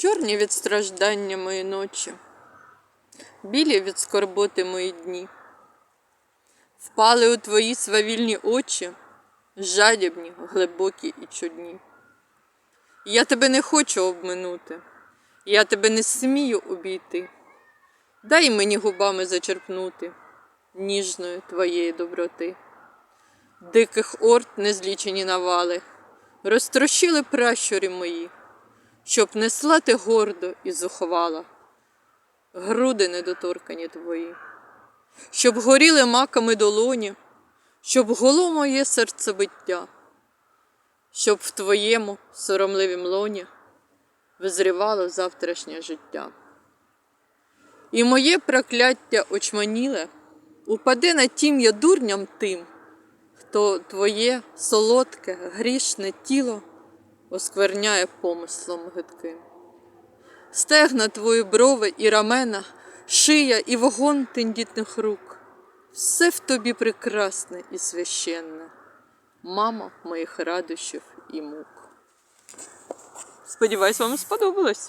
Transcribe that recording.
Чорні від страждання мої ночі, білі від скорботи мої дні. Впали у твої свавільні очі, жадібні, глибокі і чудні. Я тебе не хочу обминути, я тебе не смію обійти. Дай мені губами зачерпнути ніжної твоєї доброти. Диких орд незлічені навали, розтрощили пращури мої, щоб несла ти гордо і зухвала, груди недоторкані твої, щоб горіли маками долоні, щоб голо моє серцебиття, щоб в твоєму соромливім лоні визрівало завтрашнє життя. І моє прокляття очманіле. Упаде на тім'я дурням тим, хто твоє солодке, грішне тіло оскверняє помислом гидким. Стегна твої брови і рамена, шия і вогон тендітних рук. Все в тобі прекрасне і священне, мама моїх радощів і мук. Сподіваюсь, вам сподобалось.